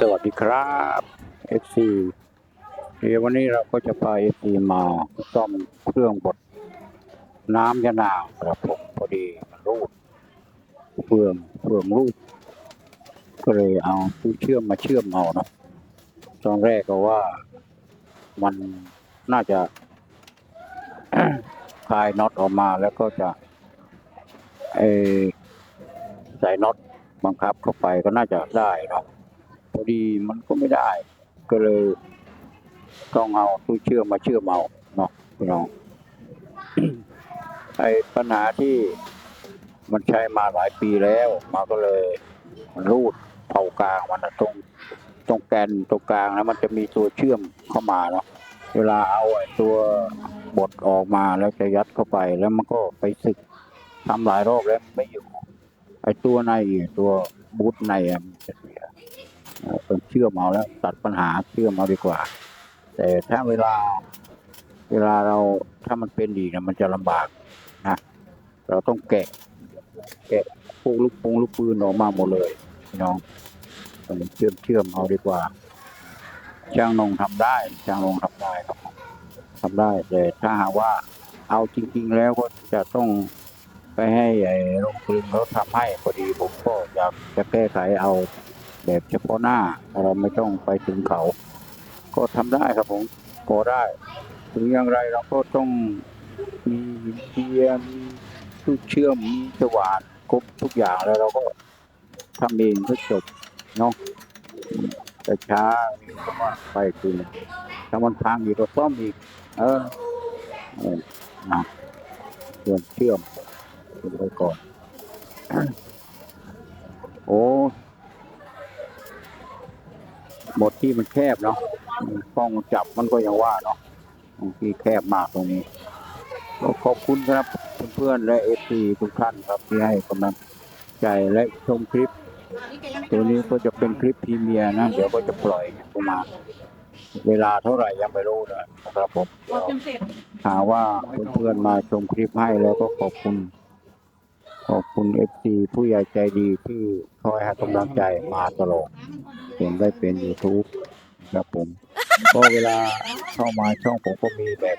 สวัสดีครับ FC เดี๋ยววันนี้เราก็จะพา FC มาซ่อมเครื่องบดน้ำยะนางครับผมพอดีมันรูดเฟืองเฟืองรูดก็เลยเอาผู้เชื่อมมาเชื่อมเอาเนาะตอนแรกก็ว่ามันน่าจะคลายน็อตออกมาแล้วก็จะใส่น็อตบังคับเข้าไปก็น่าจะได้เนาะ อดีมันก็ไม่ได้ ก็เลยต้องเอาตู้เชื่อมมาเชื่อมเอาเนาะพี่น้องไอ้ปัญหาที่มันใช้มาหลายปีแล้วมาก็เลยมันรูดเผากลางมันนะตรงตรงแกนตรงกลางแล้วมันจะมีตัวเชื่อมเข้ามาเนาะเวลาเอาไอ้ตัวบดออกมาแล้วจะยัดเข้าไปแล้วมันก็ไปสึกทำหลายรอบแล้วไม่อยู่ไอ้ตัวในตัวบูทในมันจะเสีย เอ่อเป็นเชื่อมเอาแล้วตัดปัญหาเชื่อมเอาดีกว่า แต่ถ้าเวลาเวลาเราถ้ามันเป็นอีนะมันจะลำบากนะเราต้องแกะ แกะพวกลูกปงลูกปืนออกมาหมดเลยพี่น้องมันเชื่อมเชื่อมเอาดีกว่า ช่างนงทำได้ ช่างนงทำได้ครับผมทำได้แต่ถ้าหากว่าเอาจริง ๆ แล้วก็จะต้องไปให้ไอ้โรงกลึงเขาทำให้พอดีผมก็อยากจะแก้ไขเอา แบบเฉพาะหน้า เราไม่ต้องไปถึงเขา ก็ทำได้ครับผมพอได้ ถึงอย่างไรเราก็ต้องมีเทียมมีทุกเชื่อมมีสว่านครบทุกอย่างแล้วเราก็ทำเองก็จบเนาะแต่ช้านี่ก็ว่าไปคืนถ้ามันพังอีกก็ซ่อมอีกเออเออนะเชื่อมเชื่อมไปก่อน โอ้ หมดที่มันแคบเนาะกล้องจับมันก็ยังว่าเนาะบางทีแคบมากตรงนี้ก็ขอบคุณครับเพื่อนๆและเอซีทุกท่านครับที่ให้กำลังใจและชมคลิป ตัวนี้ก็จะเป็นคลิปพรีเมียร์นะเดี๋ยวก็จะปล่อยประมาณเวลาเท่าไหร่ยังไม่รู้นะครับผมเดี๋ยวหาว่าเพื่อนๆมาชมคลิปให้แล้วก็ขอบคุณ ขอบคุณเอฟซีผู้ใหญ่ใจดีที่คอยให้กำลังใจมาตลอดเห็นได้เป็น YouTube ครับผม ก็เวลาเข้ามาช่องผมก็มีแบบ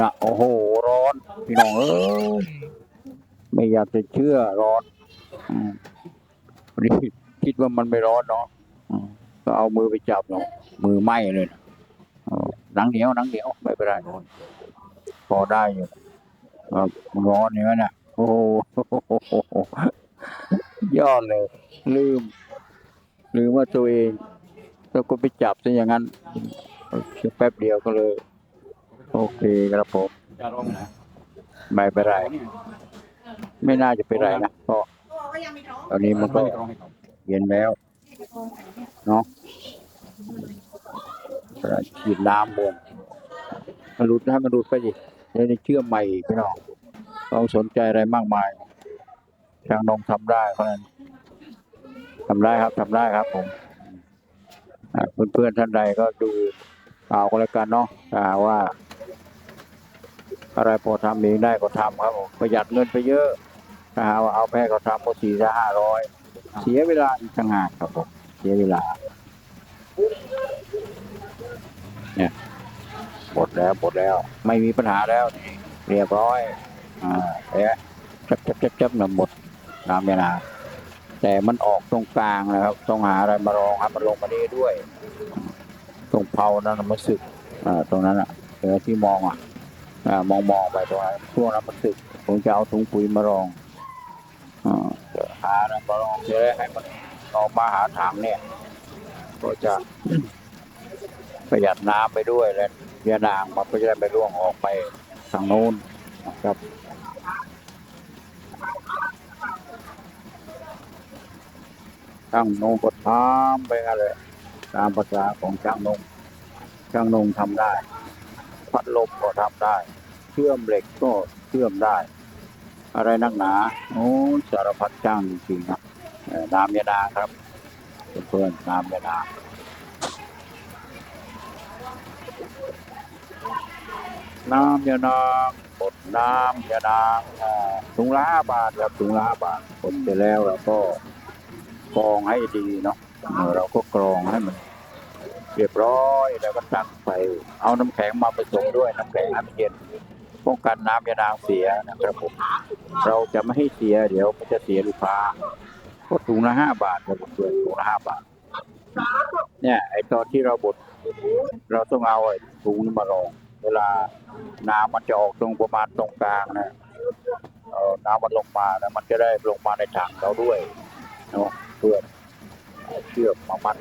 นะโอ้โห ร้อน พี่น้องเอ้ยไม่อยากจะเชื่อร้อนอืมคิดว่ามันไม่ร้อนเนาะก็เอามือไปจับเนาะมือไหม้เลยนะหนังเหนียวหนังเหนียวไม่เป็นไรพอได้อยู่รับร้อนอย่างนั้นน่ะ โอ้โหยอดเลย ลืม ลืมว่าตัวเอง แล้วก็ไปจับซะอย่างนั้นแป๊บเดียวก็เลย โอเคครับผมไม่เป็นไรไม่น่าจะเป็นไรนะเพราะตอนนี้มันก็เย็นแล้วเนาะฉีดน้ำบนมันรุดให้มันรุดไปดิเดี๋ยวนี้เชื่อมใหม่อีกพี่น้อง ต้องสนใจอะไรมากมายทางนงทำได้เพราะนั้นทำได้ครับทำได้ครับผมอ่าเพื่อนๆท่านใดก็ดูเอาก็แล้วกันเนาะว่า อะไรพอทำเองได้ก็ทำครับผมประหยัดเงินไปเยอะถ้าว่าเอาไปให้เขาทำก็สี่ถ้าห้าร้อยเสียเวลาอีกต่างหากครับผมเสียเวลา เนี่ยหมดแล้วหมดแล้ว ไม่มีปัญหาแล้วเรียบร้อย อ่าเอ๊ะจับจับจับจับนะหมดน้ำยานาแต่มันออกตรงกลางนะครับ ต้องหาอะไรมารองครับมันลงมานี้ด้วย ตรงเผานั้นมันสึกอ่าตรงนั้นอะเออที่มองอะอ่ามองมองไปตรงนั้นช่วงนั้นมันสึกผมจะเอาถุงปุ๋ยมารองอ่าหาอะไรมารองจะได้ให้มันออกมาหาถังเนี่ย ก็จะประหยัดน้ำไปด้วยและยานางมันก็จะได้ไม่ร่วงออกไปทางโน้นนะครับ ช่างนงก็ทำไปกันเลยตามภาษาของช่างนงช่างนงทำได้ พัดลมก็ทำได้ เชื่อมเหล็กก็เชื่อมได้ อะไรนักหนาโอ้สารพัดช่างจริงๆนะเอ่อน้ำยานาครับเพื่อนๆน้ำยานาน้ำยานางบดน้ำยานางอ่าถุงละห้าบาทครับถุงละห้าบาทบดเสร็จแล้วก็ กรองให้ดีเนาะกเออเราก็กรองให้มันเรียบร้อยแล้วก็ตั้งไฟเอาน้ำแข็งมาผสมด้วยน้ำแข็งให้มันเย็นป้องกันน้ำยานางเสียนะครับผมเราจะไม่ให้เสียเดี๋ยวมันจะเสียลูกค้าก็ถุงละห้าบาทครับผมเพื่อนถุงละห้าบาท เนี่ยไอตอนที่เราบดเราต้องเอาไอ้ถุงนี้มารอง เวลาน้ำมันจะออกตรงประมาณตรงกลางนะเออน้ำมันลงมาแล้วมันจะได้ลงมาในถังเราด้วยเนาะเพื่อนเชือกมามัด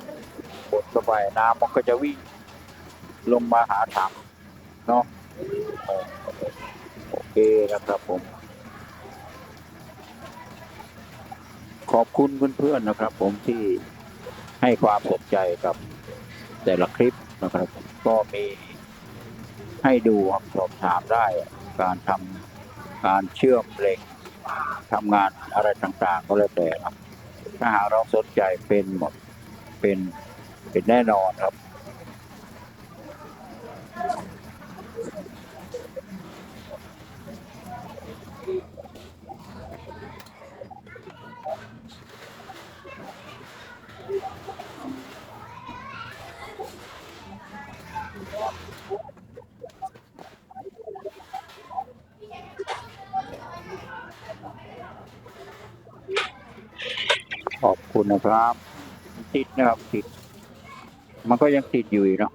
บดเข้าไปน้ำมันก็จะวิ่งลงมาหาถังเนาะโอเคนะครับผม ขอบคุณเพื่อนๆนะครับ ผมที่ให้ความสนใจกับแต่ละคลิปนะครับ ก็มีให้ดูครับสอบถามได้การทำการเชื่อมเหล็กทำงานอะไรต่างๆ ก็แล้วแต่ครับ ถ้าหากเราสนใจเป็นหมดเป็นเป็นแน่นอนครับ ขอบคุณนะครับ ติดนะครับติด มันก็ยังติดอยู่อีกเนาะ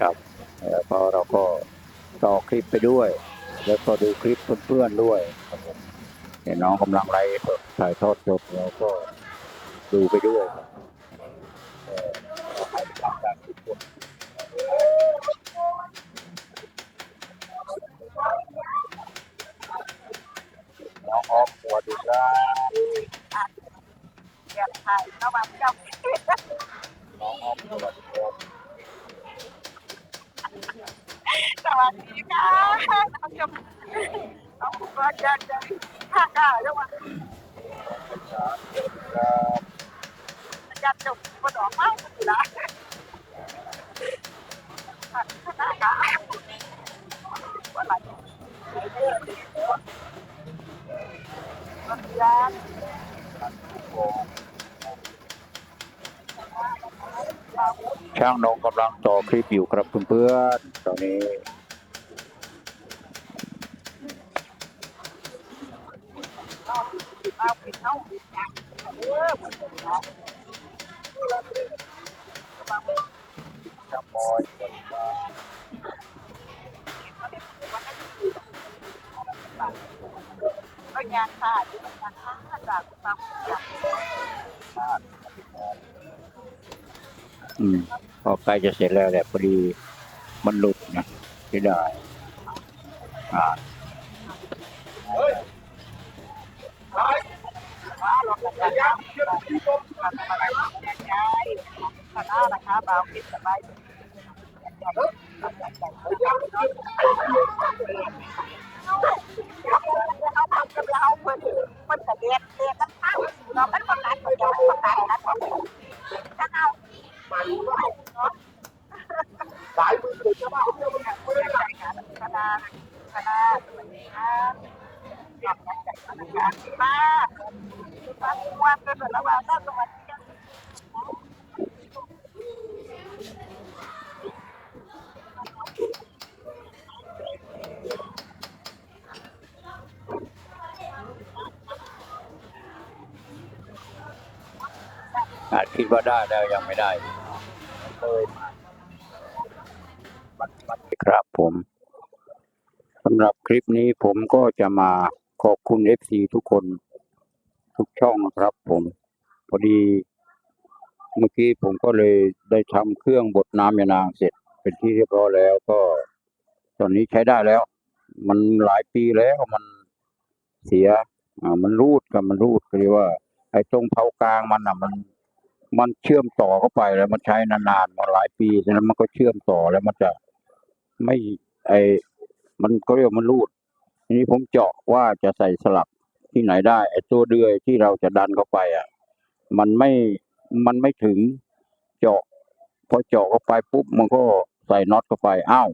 ครับแล้วก็เราก็ ต่อคลิปไปด้วย แล้วก็ดูคลิปเพื่อนๆด้วยครับผมเห็นน้องกำลังไลฟ์สดถ่ายทอดสดเราก็ดูไปด้วยครับน้องออฟสวัสดีครับอยากถ่ายเข้ามาเจ้าน้องออฟสวัสดีครับ ส วัสดีค่ะน้องจมน้องคุณว่าจะจะท่ากาแล้วว่าครับจะจบกระดอกมากสุดละท่ากาว่าไหลมันยากช่างนงกำลังต่อคลิปอยู่ครับเพื่อนๆตอนนี้ เอาไปเอาเออ ช่า งบอยสวัสดีครับก็ยากค่ะที่มันยากค่ะจากความอยากอืมพอใกล้จะเสร็จแล้วแหละพอดีมันหลุดนะที่ได้อ่า ว่าเราจะยากทำอาคิดสบายเอาทำกับเราเพื่อนมันจะเรียนเรียนกันตั้งเราไม่ประกาศเราประกาศนะถ้าเอายมือถือจะคณะคณะสวัสดีครับกจัดคณะการมากมากวันเป็นระหว่าก อาจคิดว่าได้แล้วยังไม่ได้เลยครับผมสำหรับคลิปนี้ผมก็จะมาขอบคุณเอฟซีทุกคน ทุกช่องนะครับผม พอดี เมื่อกี้ผมก็เลยได้ทำเครื่องบดน้ำยานางเสร็จเป็นที่เรียบร้อยแล้วก็ ตอนนี้ใช้ได้แล้ว มันหลายปีแล้วมันเสีย อ่า มันรูดกับมันรูดก็เรียกว่า ไอ้ตรงเผากลางมันอะมัน มันเชื่อมต่อเข้าไปแล้วมันใช้นานๆมาหลายปีฉะนั้นมันก็เชื่อมต่อแล้วมันจะไม่ไอมันก็เรียกว่ามันรูดทีนี้ผมเจาะว่าจะใส่สลับ ที่ไหนได้ไอ้ตัวเดือยที่เราจะดันเข้าไปอะ มันไม่มันไม่ถึงเจาะพอเจาะเข้าไปปุ๊บมันก็ใส่น็อตเข้าไปอ้าว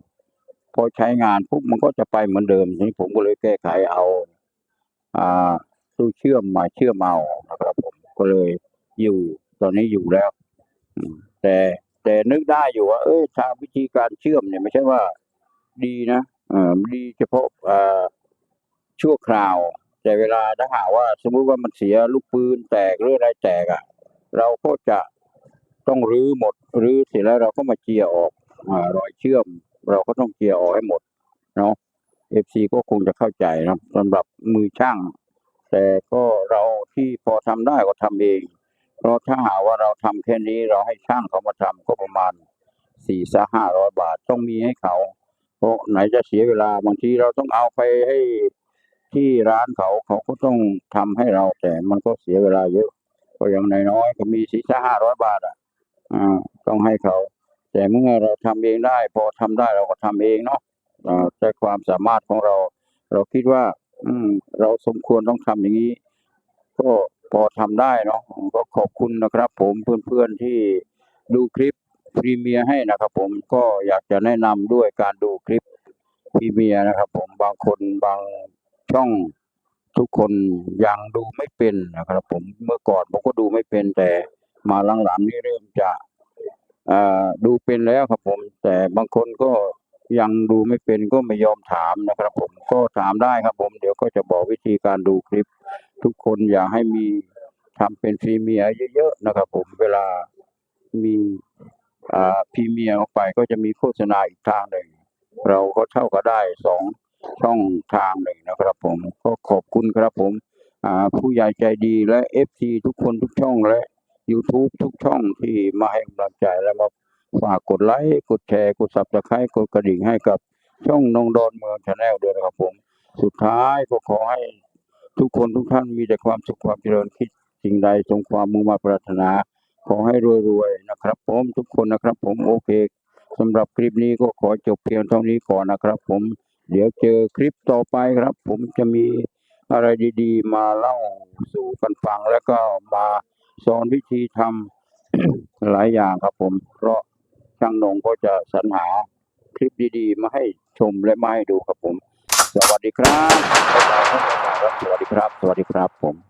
พอใช้งานปุ๊บมันก็จะไปเหมือนเดิมทีนี้ผมก็เลยแก้ไขเอา อ่าตู้เชื่อมมาเชื่อมเอานะครับ ผมก็เลยอยู่ ตอนนี้อยู่แล้วแต่แต่นึกได้อยู่ว่า เออทางวิธีการเชื่อมเนี่ยไม่ใช่ว่าดีนะเออดีเฉพาะอ่อชั่วคราว แต่เวลาถ้าหากว่าสมมุติว่ามันเสียลูกปืนแตกหรืออะไรแตกอะ เราก็จะต้องรื้อหมดรื้อเสร็จแล้วเราก็มาเจียออกอรอยเชื่อม เราก็ต้องเจียออกให้หมดเนาะเอฟซีก็คงจะเข้าใจนะสำหรับมือช่าง แต่ก็เราที่พอทำได้ก็ทำเอง เพราะถ้าหาว่าเราทำแค่นี้เราให้ช่างเขามาทำก็ประมาณสี่สห้าร้อยบาทต้องมีให้เขา เพราะไหนจะเสียเวลาบางทีเราต้องเอาไปให้ ที่ร้านเขาเขาก็ต้องทำให้เราแต่มันก็เสียเวลาเยอะก็อย่างน้อยๆก็มีสี่ห้าร้อยบาทอะอ่าต้องให้เขา แต่เมื่อเราทำเองได้ พอทำได้เราก็ทำเองเนาะอ่าแต่ความสามารถของเรา เราคิดว่า อืม เราสมควรต้องทำอย่างนี้ ก็พอทำได้เนาะก็ขอบคุณนะครับ ผมเพื่อนๆที่ดูคลิปพรีเมียร์ให้นะครับผมก็อยากจะแนะนำด้วยการดูคลิปพรีเมียร์นะครับ ผมบางคนบาง ช่องทุกคนยังดูไม่เป็นนะครับ ผมเมื่อก่อนผมก็ดูไม่เป็น แต่มาหลังๆนี่เริ่มจะดูเป็นแล้วครับผม แต่บางคนก็ยังดูไม่เป็นก็ไม่ยอมถามนะครับ ผมก็ถามได้ครับ ผมเดี๋ยวก็จะบอกวิธีการดูคลิป ทุกคนอยากให้มีทำเป็นพรีเมียเยอะๆนะครับ ผมเวลามีพรีเมียออกไปก็จะมีโฆษณาอีกทางหนึ่งเราก็เท่ากับได้สอง ช่องทางหนึ่งนะครับผม ก็ขอบคุณครับผมผู้ใหญ่ใจดีและเอฟซีทุกคนทุกช่องและ YouTube ทุกช่องที่มาให้กำลังใจและมาฝากกดไลค์กดแชร์กดซับสไครต์กดกระดิ่งให้กับช่องนงดอนเมืองชาแนลด้วยนะครับผม สุดท้ายก็ขอให้ทุกคนทุกท่านมีแต่ความสุขความเจริญคิดสิ่งใดสมความมุ่งมาปรารถนา ขอให้รวยๆนะครับ ผมทุกคนนะครับ ผมโอเคสำหรับคลิปนี้ก็ขอจบเพียงเท่านี้ก่อนนะครับ ผม เดี๋ยวเจอคลิปต่อไปครับ ผมจะมีอะไรดีๆ มาเล่าสู่กันฟังแล้วก็มาสอนวิธีทำหลายอย่างครับผม เพราะช่างนงก็จะสรรหาคลิปดีๆ มาให้ชมและมาให้ดูครับผม สวัสดีครับบ๊ายบายครับสวัสดีครับ สวัสดีครับผม